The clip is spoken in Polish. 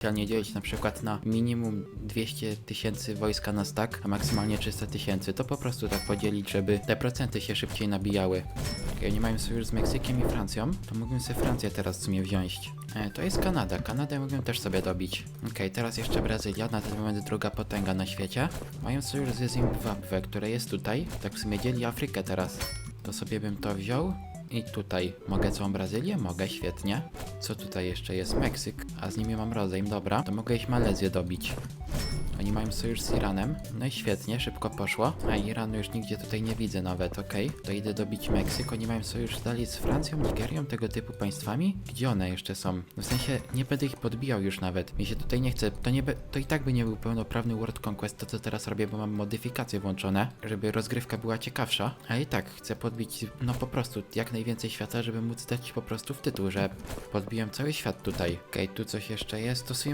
specjalnie dzielić na przykład na minimum 200 tysięcy wojska na stack, a maksymalnie 300 tysięcy, to po prostu tak podzielić, żeby te procenty się szybciej nabijały. Okej, oni mają sojusz z Meksykiem i Francją, to mógłbym sobie Francję teraz w sumie wziąć. E, to jest Kanada, Kanadę mógłbym też sobie dobić. Okej, teraz jeszcze Brazylia, na ten moment druga potęga na świecie. Mają sojusz z Zimbabwe, które jest tutaj, tak w sumie dzieli Afrykę teraz. To sobie bym to wziął. I tutaj mogę całą Brazylię? Mogę, świetnie. Co tutaj jeszcze jest? Meksyk, a z nimi mam rozejm, dobra. To mogę ich Malezję dobić. Oni mają sojusz z Iranem. No i świetnie, szybko poszło. A Iranu już nigdzie tutaj nie widzę nawet, okej. To idę dobić Meksyk. Oni mają sojusz dalej z Francją, Nigerią, tego typu państwami? Gdzie one jeszcze są? W sensie, nie będę ich podbijał już nawet. Mi się tutaj nie chce. To, nie be, to i tak by nie był pełnoprawny World Conquest, to co teraz robię, bo mam modyfikacje włączone, żeby rozgrywka była ciekawsza. A i tak chcę podbić, no po prostu, jak najwięcej świata, żeby móc dać po prostu w tytuł, że podbiłem cały świat tutaj. Okej, tu coś jeszcze jest. To sobie